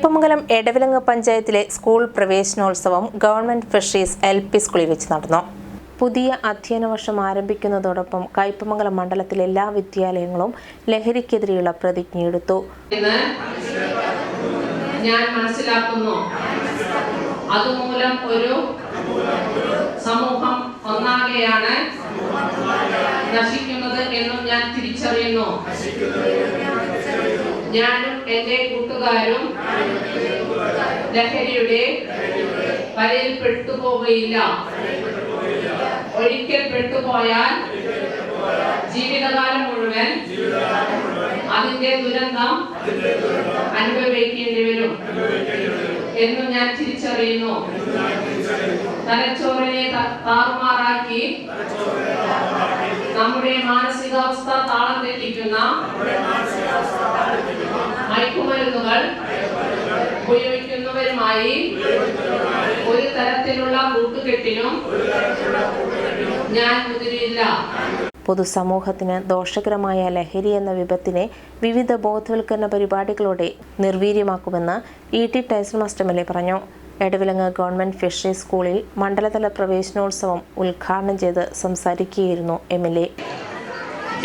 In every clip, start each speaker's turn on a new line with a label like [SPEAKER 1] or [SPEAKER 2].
[SPEAKER 1] കയ്പമംഗലം എടവിലങ്ങ് പഞ്ചായത്തിലെ സ്കൂൾ പ്രവേശനോത്സവം government fisheries L P സ്കൂളിൽ വെച്ച് നടന്നു. പുതിയ അധ്യയന വർഷം ആരംഭിക്കുന്നതോടൊപ്പം കയ്പമംഗലം മണ്ഡലത്തിലെ എല്ലാ വിദ്യാലയങ്ങളും ലഹരിക്കെതിരെയുള്ള പ്രതിജ്ഞയെടുത്തു
[SPEAKER 2] ഞാൻ മനസ്സിലാക്കുന്നു. അതുമൂലം ഒരു സമൂഹം നശിക്കുന്നത് എന്നും ഞാൻ തിരിച്ചറിയുന്നു. ഞാനും എന്റെ കൂട്ടുകാരും ലഹരിയുടെ വലയിൽ പെട്ടുപോവുകയില്ല ഒരിക്കൽ പെട്ടുപോയാൽ ജീവിതകാലം മുഴുവൻ അതിന്റെ ദുരന്തം അനുഭവിക്കേണ്ടി വരും എന്നും ഞാൻ തിരിച്ചറിയുന്നു. തലച്ചോറിനെ താറുമാറാക്കി നമ്മുടെ മാനസികാവസ്ഥ താളം തെറ്റിക്കുന്ന മയക്കുമരുന്നുകൾ ഉപയോഗിക്കുന്നവരുമായി ഒരു തരത്തിലുള്ള കൂട്ടുകെട്ടിനും ഞാൻ മുതിരില്ല
[SPEAKER 1] പൊതുസമൂഹത്തിന് ദോഷകരമായ ലഹരി എന്ന വിപത്തിനെ വിവിധ ബോധവൽക്കരണ പരിപാടികളോടെ നിർവീര്യമാക്കുമെന്ന് E T Tyson master M പറഞ്ഞു. എടവിലങ്ങ് ഗവൺമെന്റ് ഫിഷറി സ്കൂളിൽ മണ്ഡലതല പ്രവേശനോത്സവം ഉദ്ഘാടനം ചെയ്ത് സംസാരിക്കുകയായിരുന്നു എം എൽ എ.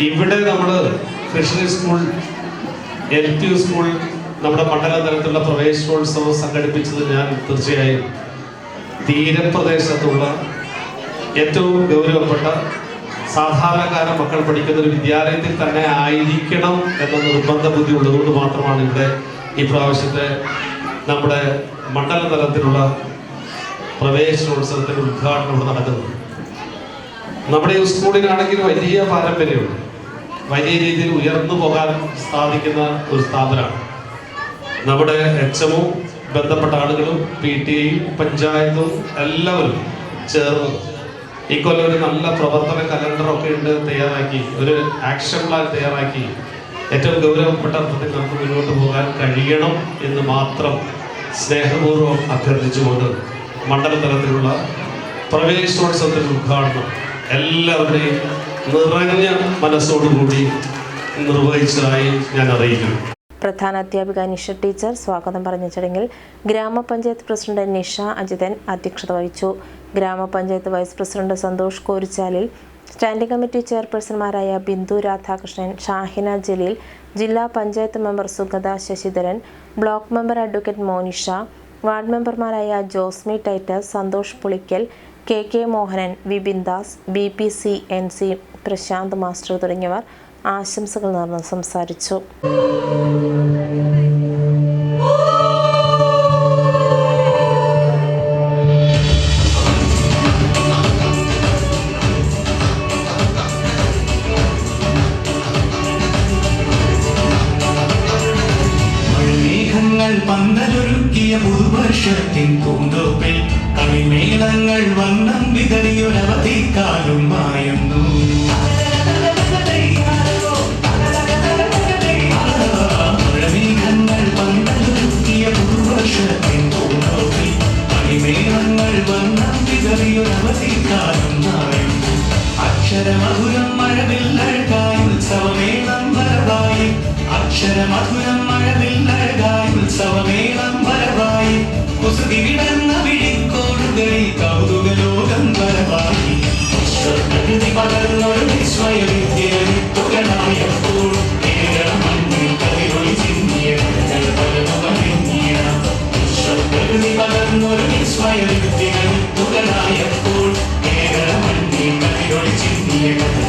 [SPEAKER 3] ഇവിടെ നമ്മൾ fishery school L P school നമ്മുടെ മണ്ഡല തലത്തിലുള്ള പ്രവേശനോത്സവം സംഘടിപ്പിച്ചത് ഞാൻ തീർച്ചയായും തീരപ്രദേശത്തുള്ള ഏറ്റവും ഗൗരവപ്പെട്ട സാധാരണക്കാരൻ മക്കൾ പഠിക്കുന്ന ഒരു വിദ്യാലയത്തിൽ തന്നെ ആയിരിക്കണം എന്ന നിർബന്ധ ബുദ്ധി ഉള്ളതുകൊണ്ട് മാത്രമാണ് ഇവിടെ ഈ പ്രാവശ്യത്തെ നമ്മുടെ മണ്ഡല തലത്തിലുള്ള പ്രവേശനോത്സവത്തിന്റെ ഉദ്ഘാടനം ഇവിടെ നടക്കുന്നത് നമ്മുടെ ഈ സ്കൂളിനാണെങ്കിൽ വലിയ പാരമ്പര്യമുണ്ട്. വലിയ രീതിയിൽ ഉയർന്നു പോകാൻ സാധിക്കുന്ന ഒരു സ്ഥാപനമാണ്. നമ്മുടെ എച്ച് എമ്മും ബന്ധപ്പെട്ട ആളുകളും പി ടി എയും പഞ്ചായത്തും എല്ലാവരും ചേർന്ന് ഈ കൊല്ലം ഒരു നല്ല പ്രവർത്തന കലണ്ടറൊക്കെ ഉണ്ട് തയ്യാറാക്കി ഒരു ആക്ഷൻ പ്ലാൻ തയ്യാറാക്കി ഏറ്റവും ഗൗരവപ്പെട്ട അർത്ഥത്തിൽ നമുക്ക് മുന്നോട്ട് പോകാൻ കഴിയണം എന്ന് മാത്രം സ്നേഹപൂർവം അഭ്യർത്ഥിച്ചുകൊണ്ട് മണ്ഡലതലത്തിലുള്ള പ്രവേശനോത്സവത്തിന്റെ ഉദ്ഘാടനം എല്ലാവരുടെയും നിറഞ്ഞ മനസ്സോടുകൂടി നിർവഹിച്ചതായി ഞാൻ അറിയിക്കുന്നു.
[SPEAKER 1] പ്രധാന അധ്യാപിക നിഷ ടീച്ചർ സ്വാഗതം പറഞ്ഞ ചടങ്ങിൽ ഗ്രാമപഞ്ചായത്ത് പ്രസിഡന്റ് നിഷ അജിതൻ അധ്യക്ഷത വഹിച്ചു. ഗ്രാമപഞ്ചായത്ത് vice president Santhosh Korichalil standing committee ചെയർപേഴ്സൺമാരായ ബിന്ദു രാധാകൃഷ്ണൻ ഷാഹിന ജലീൽ ജില്ലാ panchayat member Sugatha Sasidharan block member advocate Monisha ward മെമ്പർമാരായ Josmi Titus Santhosh Pulickal K K Mohanan Vipin Das B P C N C Prashanth master തുടങ്ങിയവർ ആശംസകൾ നേർന്ന് സംസാരിച്ചു.
[SPEAKER 4] പന്തലൊരുക്കിയ പുതുവർഷത്തിൻ പൂന്തോപ്പിൽ കളിമേളങ്ങൾ വണ്ണം വിതറിയൊരവധിക്കാലും മായുന്നു. മഴമേഘങ്ങൾ അക്ഷരമധുരം മഴവില്ലഴകായി ഉത്സവമേളം വരവായി അക്ഷരമധുരം മഴവില്ലഴകായി ഉത്സവമേളം വരവായി. കുസൃതി വിടർന്ന വിഴിക്കോടുകൈ കൗതുക ലോകം വരവായി. പ്രകൃതി പകർന്നൊരു വിസ്മയ വിസ്മയ വിദ്യകൾ തുകലായപ്പോൾ കേരളമണ്ണിൽ കതിരൊളി ചിന്തിയ കഥകൾ